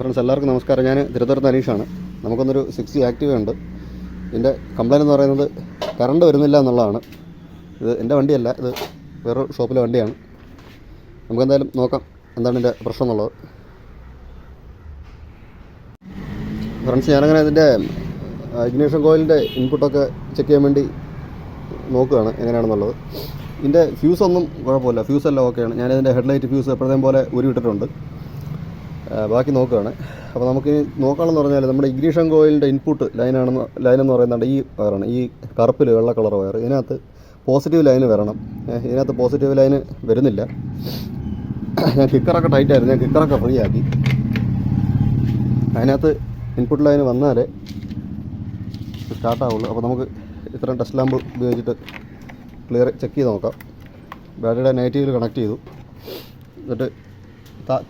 Friends എല്ലാവർക്കും നമസ്കാരം. ഞാൻ തിരുവനന്തപുരത്ത് അനീഷാണ്. നമുക്കൊന്നൊരു സിക്സ് ആക്റ്റീവ് ഉണ്ട്. ഇതിന്റെ കംപ്ലൈന്റ് എന്ന് പറയുന്നത് കറണ്ട് വരുന്നില്ല എന്നുള്ളതാണ്. ഇത് എന്റെ വണ്ടിയല്ല ഇത് വേറൊരു ഷോപ്പിലെ വണ്ടിയാണ്. നമുക്കെന്തായാലും നോക്കാം എന്താണ് ഇതിന്റെ പ്രശ്നം എന്നുള്ളത്. ഫ്രണ്ട്സ് ഞാനങ്ങനെ ഇതിന്റെ ഇഗ്നീഷൻ കോയിലിന്റെ ഇൻപുട്ടൊക്കെ ചെക്ക് ചെയ്യാൻ വേണ്ടി നോക്കുകയാണ് എങ്ങനെയാണെന്നുള്ളത്. ഇതിന്റെ ഫ്യൂസൊന്നും കുഴപ്പമില്ല. ഫ്യൂസെല്ലാം ഓക്കെയാണ് ഞാനിതിന്റെ ഹെഡ്ലൈറ്റ് ഫ്യൂസ് എപ്പോഴത്തേം പോലെ ഉരുവിട്ടിട്ടുണ്ട് ബാക്കി നോക്കുകയാണ്. അപ്പോൾ നമുക്ക് നോക്കുകയാണെന്ന് പറഞ്ഞാൽ നമ്മുടെ ഇഗ്രീഷൻ കോയിലിന്റെ ഇൻപുട്ട് ലൈനാണെന്ന് ലൈൻ എന്ന് പറയുന്നത് ഈ വയറാണ്. ഈ കറുപ്പിൽ വെള്ള കളർ വയർ ഇതിനകത്ത് പോസിറ്റീവ് ലൈന് വരണം. ഇതിനകത്ത് പോസിറ്റീവ് ലൈന് വരുന്നില്ല. ഞാൻ കിക്കറൊക്കെ ടൈറ്റ് ആയിരുന്നു ഞാൻ കിക്കറൊക്കെ ഫ്രീ ആക്കി. അതിനകത്ത് ഇൻപുട്ട് ലൈന് വന്നാലേ സ്റ്റാർട്ടാവുള്ളൂ. അപ്പോൾ നമുക്ക് ഇത്രയും ടെസ്റ്റ് ലാമ്പ് ഉപയോഗിച്ചിട്ട് ക്ലിയർ ചെക്ക് ചെയ്ത് നോക്കാം. ബാറ്ററിയുടെ നെഗറ്റീവിൽ കണക്ട് ചെയ്തു. എന്നിട്ട്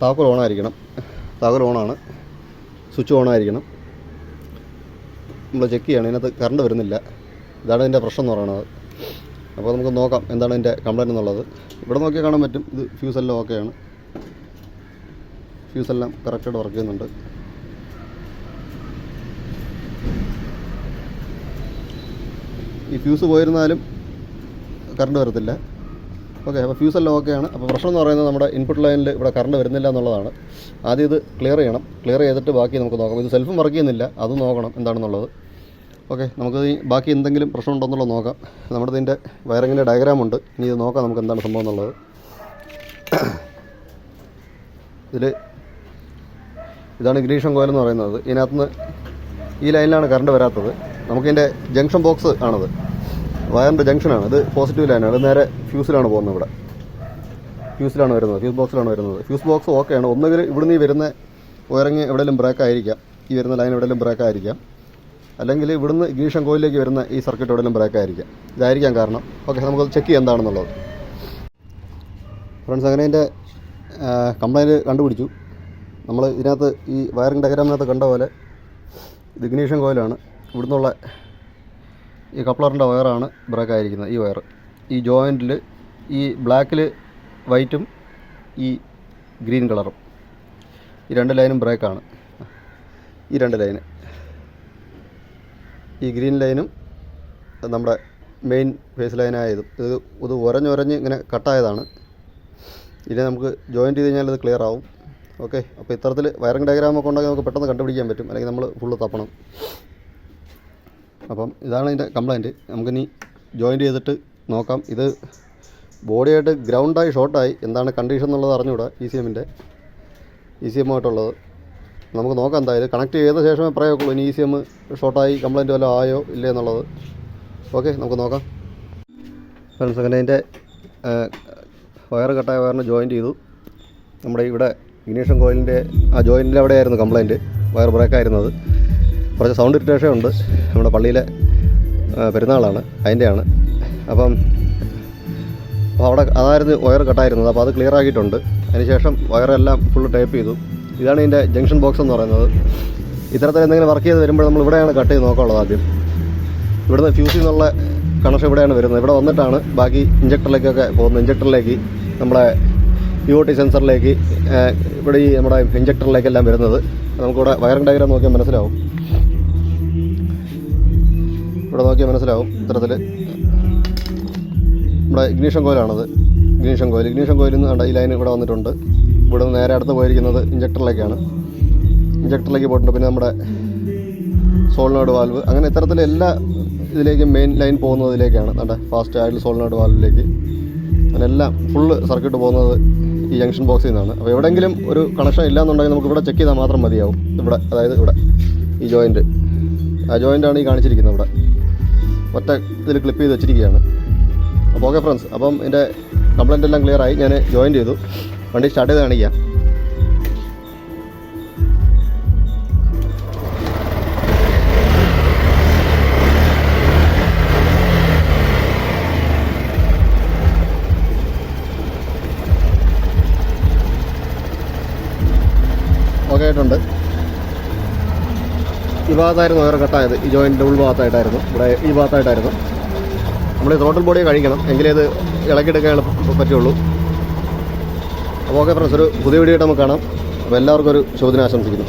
താക്കോൽ ഓണായിരിക്കണം. താക്കോൽ ഓണാണ്. സ്വിച്ച് ഓണായിരിക്കണം. നമ്മൾ ചെക്ക് ചെയ്യണം. ഇതിനകത്ത് കറണ്ട് വരുന്നില്ല. ഇതാണ് ഇതിന്റെ പ്രശ്നം എന്ന് പറയുന്നത്. അപ്പോൾ നമുക്ക് നോക്കാം എന്താണ് ഇതിന്റെ കംപ്ലൈന്റ് എന്നുള്ളത്. ഇവിടെ നോക്കിയാൽ കാണാൻ പറ്റും. ഇത് ഫ്യൂസ് എല്ലാം ഓക്കെയാണ് ഫ്യൂസ് എല്ലാം കറക്റ്റായിട്ട് വർക്ക് ചെയ്യുന്നുണ്ട്. ഈ ഫ്യൂസ് പോയിരുന്നാലും കറണ്ട് വരത്തില്ല. ഓക്കെ അപ്പോൾ ഫ്യൂസ് എല്ലാം ഓക്കെയാണ് അപ്പോൾ പ്രശ്നം എന്ന് പറയുന്നത് നമ്മുടെ ഇൻപുട്ട് ലൈനിൽ ഇവിടെ കറണ്ട് വരുന്നില്ല എന്നുള്ളതാണ്. ആദ്യം ഇത് ക്ലിയർ ചെയ്യണം. ക്ലിയർ ചെയ്തിട്ട് ബാക്കി നമുക്ക് നോക്കാം. ഇത് സെൽഫും വർക്ക് ചെയ്യുന്നില്ല. അത് നോക്കണം എന്താണെന്നുള്ളത്. ഓക്കെ നമുക്ക് ഈ ബാക്കി എന്തെങ്കിലും പ്രശ്നം ഉണ്ടോയെന്നുള്ളത് നോക്കാം. നമ്മുടെ ഇതിന്റെ വയറിങ്ങിന്റെ ഡയഗ്രാം ഉണ്ട്. ഇനി ഇത് നോക്കാം നമുക്ക് എന്താണ് സംഭവം എന്നുള്ളത്. ഇതിൽ ഇതാണ് ഗ്രീഷൻ കോയിൽ എന്ന് പറയുന്നത്. ഇതിനകത്തുനിന്ന് ഈ ലൈനിലാണ് കറണ്ട് വരാത്തത്. നമുക്കിതിന്റെ ജംഗ്ഷൻ ബോക്സ് ആണത്. വയറിന്റെ ജംഗ്ഷനാണ്. ഇത് പോസിറ്റീവ് ലൈനാണ് നേരെ ഫ്യൂസിലാണ് പോകുന്നത് ഇവിടെ. ഫ്യൂസിലാണ് വരുന്നത്. ഫ്യൂസ് ബോക്സിലാണ് വരുന്നത്. ഫ്യൂസ് ബോക്സ് ഓക്കെയാണ്. ഒന്നുകിൽ ഇവിടുന്ന് ഈ വരുന്ന വയറിങ് എവിടെയെങ്കിലും ബ്രേക്ക് ആയിരിക്കാം. ഈ വരുന്ന ലൈൻ എവിടെയെങ്കിലും ബ്രേക്ക് ആയിരിക്കാം. അല്ലെങ്കിൽ ഇവിടുന്ന് ഗീഷൻ കോയിലേക്ക് വരുന്ന ഈ സർക്യൂട്ട് എവിടെയെങ്കിലും ബ്രേക്ക് ആയിരിക്കാം. ഇതായിരിക്കാം കാരണം. ഓക്കെ നമുക്ക് ചെക്ക് ചെയ്യാം എന്താണെന്നുള്ളത്. ഫ്രണ്ട്സ് അങ്ങനെ എന്റെ കംപ്ലൈന്റ് കണ്ടുപിടിച്ചു. നമ്മൾ ഇതിനകത്ത് ഈ വയറിംഗ് ഡയഗ്രാമിനകത്ത് കണ്ട പോലെ ഇത് ഇഗ്നീഷൻ കോയിലാണ്. ഇവിടുന്നുള്ള ഈ കപ്ലറിന്റെ വയറാണ് ബ്രേക്ക് ആയിരിക്കുന്നത് ഈ വയർ ഈ ജോയിന്റിൽ ഈ ബ്ലാക്കിൽ വൈറ്റും ഈ ഗ്രീൻ കളറും. ഈ രണ്ട് ലൈനും ബ്രേക്കാണ്. ഈ രണ്ട് ലൈന്. ഈ ഗ്രീൻ ലൈനും നമ്മുടെ മെയിൻ ഫേസ് ലൈനായതും. ഇത് ഇത് ഉരഞ്ഞുരഞ്ഞ് ഇങ്ങനെ കട്ടായതാണ്. ഇനി നമുക്ക് ജോയിന്റ് ചെയ്ത് കഴിഞ്ഞാൽ ഇത് ക്ലിയർ ആവും. ഓക്കെ അപ്പോൾ ഇത്തരത്തിൽ വയറിംഗ് ഡയഗ്രാമൊക്കെ ഉണ്ടെങ്കിൽ നമുക്ക് പെട്ടെന്ന് കണ്ടുപിടിക്കാൻ പറ്റും. അല്ലെങ്കിൽ നമ്മൾ ഫുള്ള് തപ്പണം. അപ്പം ഇതാണ് ഇതിന്റെ കംപ്ലൈന്റ് നമുക്കിനി ജോയിന്റ് ചെയ്തിട്ട് നോക്കാം. ഇത് ബോഡിയായിട്ട് ഗ്രൗണ്ടായി ഷോർട്ടായി എന്താണ് കണ്ടീഷൻ എന്നുള്ളത് അറിഞ്ഞുകൂടാ ഇ സി എമ്മിന്റെ. ഇ സി എമ്മുമായിട്ടുള്ളത് നമുക്ക് നോക്കാം എന്തായാലും. കണക്ട് ചെയ്ത ശേഷമേ പറയാക്കുള്ളൂ ഇനി ഇ സി എം ഷോർട്ടായി കംപ്ലൈന്റ് വല്ലതും ആയോ ഇല്ലേ എന്നുള്ളത്. ഓക്കെ നമുക്ക് നോക്കാം. ഫ്രണ്ട്സ് അങ്ങനെ അതിന്റെ വയർ കട്ടായ വയറിന് ജോയിന്റ് ചെയ്തു. നമ്മുടെ ഇവിടെ ഇഗ്നീഷൻ കോയിലിന്റെ ആ ജോയിന്റിൽ അവിടെയായിരുന്നു കംപ്ലൈന്റ് വയർ ബ്രേക്കായിരുന്നത് കുറച്ച് സൗണ്ട് ഇറിറ്റേഷൻ ഉണ്ട്. നമ്മുടെ പള്ളിയിലെ പെരുന്നാളാണ് അതിന്റെയാണ് അപ്പം അപ്പോൾ അവിടെ അതായിരുന്നു വയർ കട്ടായിരുന്നത് അപ്പോൾ അത് ക്ലിയർ ആക്കിയിട്ടുണ്ട്. അതിനുശേഷം വയറെല്ലാം ഫുള്ള് ടൈപ്പ് ചെയ്തു. ഇതാണ് ഇതിന്റെ ജംഗ്ഷൻ ബോക്സ് എന്ന് പറയുന്നത്. ഇത്തരത്തിൽ എന്തെങ്കിലും വർക്ക് ചെയ്ത് വരുമ്പോൾ നമ്മൾ ഇവിടെയാണ് കട്ട് ചെയ്ത് നോക്കാനുള്ളത് ആദ്യം. ഇവിടുന്ന് ഫ്യൂസിൽ നിന്നുള്ള കണക്ഷൻ ഇവിടെയാണ് വരുന്നത്. ഇവിടെ വന്നിട്ടാണ് ബാക്കി ഇഞ്ചക്ടറിലേക്കൊക്കെ പോകുന്നത്. ഇഞ്ചക്ടറിലേക്ക് നമ്മുടെ യു ടി സെൻസറിലേക്ക് ഇവിടെ ഈ നമ്മുടെ ഇഞ്ചക്ടറിലേക്കെല്ലാം വരുന്നത്. നമുക്കിവിടെ വയറിംഗ് ഡയഗ്രാം നോക്കിയാൽ മനസ്സിലാവും. ഇവിടെ നോക്കിയാൽ മനസ്സിലാവും ഇത്തരത്തിൽ നമ്മുടെ ഇഗ്നീഷൻ കോയിലാണത്. Ignition coil. ഇഗ്നീഷൻ കോയിലിൽ നിന്ന് ഈ ലൈൻ ഇവിടെ വന്നിട്ടുണ്ട്. ഇവിടെ നിന്ന് നേരെ അടുത്ത് പോയിരിക്കുന്നത് ഇഞ്ചക്ടറിലേക്കാണ് ഇഞ്ചക്ടറിലേക്ക് പോയിട്ടുണ്ട്. പിന്നെ നമ്മുടെ സോളിനോട് വാൽവ്. അങ്ങനെ ഇത്തരത്തിൽ എല്ലാ ഇതിലേക്കും മെയിൻ ലൈൻ പോകുന്നതിലേക്കാണ്. നമ്മുടെ ഫാസ്റ്റ് ആയിട്ട് സോളിനോട് വാൽവിലേക്ക്. അങ്ങനെ എല്ലാം ഫുള്ള് സർക്യൂട്ട് പോകുന്നത് ഈ ജംഗ്ഷൻ ബോക്സിൽ നിന്നാണ്. അപ്പോൾ എവിടെയെങ്കിലും ഒരു കണക്ഷൻ ഇല്ലാന്നുണ്ടെങ്കിൽ നമുക്ക് ഇവിടെ ചെക്ക് ചെയ്താൽ മാത്രം മതിയാവും. ഇവിടെ അതായത് ഇവിടെ ഈ ജോയിന്റ് ആ ജോയിന്റാണ് ഈ കാണിച്ചിരിക്കുന്നത് ഇവിടെ. ഒറ്റ ഇതിൽ ക്ലിപ്പ് ചെയ്ത് വെച്ചിരിക്കുകയാണ്. അപ്പോൾ ഓക്കെ ഫ്രണ്ട്സ് അപ്പം എന്റെ കംപ്ലൈന്റ് എല്ലാം ക്ലിയർ ആയി. ഞാൻ ജോയിൻ ചെയ്തു. വണ്ടി സ്റ്റാർട്ട് ചെയ്ത് കാണിക്കാം. ഓക്കെ ആയിട്ടുണ്ട്. ഈ ഭാഗത്തായിരുന്നു വേറെ കട്ടായത്. ഈ ജോയിന്റിന്റെ ഉൾഭാഗത്തായിട്ടായിരുന്നു ഇവിടെ ഈ ഭാഗത്തായിട്ടായിരുന്നു. നമ്മൾ ഈ ത്രോട്ടിൽ ബോഡിയെ കഴിക്കണം എങ്കിലേ ഇത് ഇളക്കിയെടുക്കാൻ പറ്റുള്ളൂ. അപ്പോൾ ഓക്കെ ഫ്രണ്ട്സ് ഒരു പുതിയ വീഡിയോ ആയിട്ട് നമുക്ക് കാണാം. അപ്പോൾ എല്ലാവർക്കും ഒരു ശുഭദിനം ആശംസിക്കുന്നു